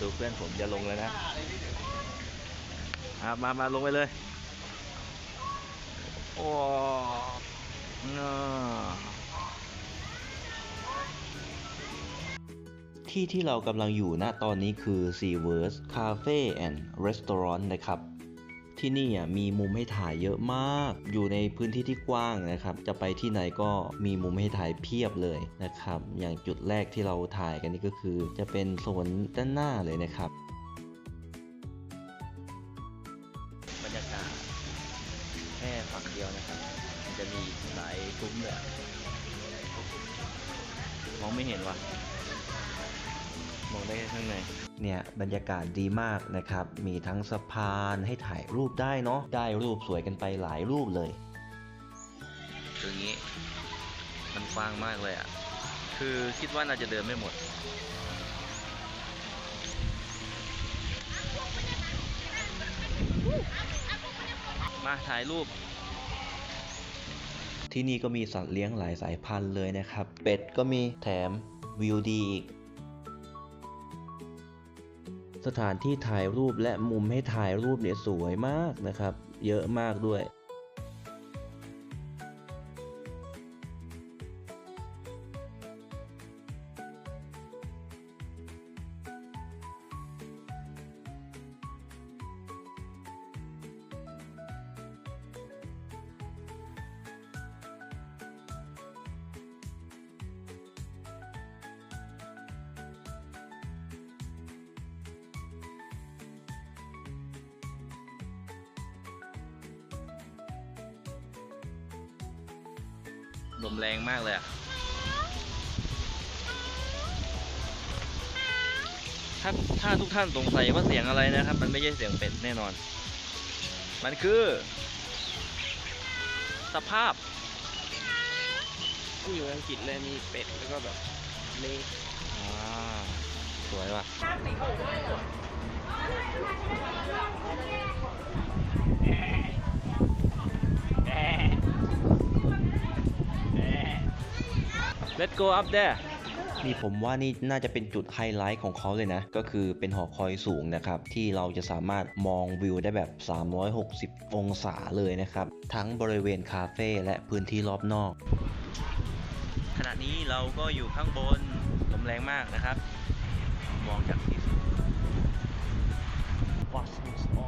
ดูเพื่อนผมจะลงแล้วนะมา มาลงไปเลย โอ้ที่ที่เรากำลังอยู่ณตอนนี้คือ SeaVerse Cafe and Restaurant นะครับ ที่นี่อะมีมุมให้ถ่ายเยอะมาก อยู่ในพื้นที่ที่กว้างนะครับ จะไปที่ไหนก็มีมุมให้ถ่ายเพียบเลยนะครับ อย่างจุดแรกที่เราถ่ายกันนี่ก็คือ จะเป็นโซนด้านหน้าเลยนะครับบรรยากาศแค่ฝั่งเดียวนะครับ มันจะมีหลายซุ้มเลยมองไม่เห็นว่ะมองได้แค่ข้างใน เนี่ยบรรยากาศดีมากนะครับ มีทั้งสะพานให้ถ่ายรูปได้เนาะได้รูปสวยกันไปหลายรูปเลยคืองี้ มันกว้างมากเลยอะ่ะ คือคิดว่าน่าจะเดินไม่หมด มาถ่ายรูปที่นี่ก็มีสัตว์เลี้ยงหลายสายพันธุ์เลยนะครับ เป็ดก็มีแถมวิวดีอีก สถานที่ถ่ายรูปและมุมให้ถ่ายรูปเนี่ยสวยมากนะครับ เยอะมากด้วย ลมแรงมากเลยอะถ้าถ้าทุกท่านสงสัยว่าเสียงอะไรนะครับ มันไม่ใช่เสียงเป็ดแน่นอน มันคือ สภาพกูอยู่อังกฤษเลยมีเป็ดแล้วก็แบบเลอ่าสวยว่ะ Let's go up there นี่ผมว่านี่น่าจะเป็นจุดไฮไลท์ของเขาเลยนะ ก็คือเป็นหอคอยสูงนะครับ ที่เราจะสามารถมองวิวได้แบบ 360 องศาเลยนะครับ ทั้งบริเวณคาเฟ่และพื้นที่รอบนอก ขณะนี้เราก็อยู่ข้างบนลมแรงมากนะครับ มองจากที่สูงบัสสออก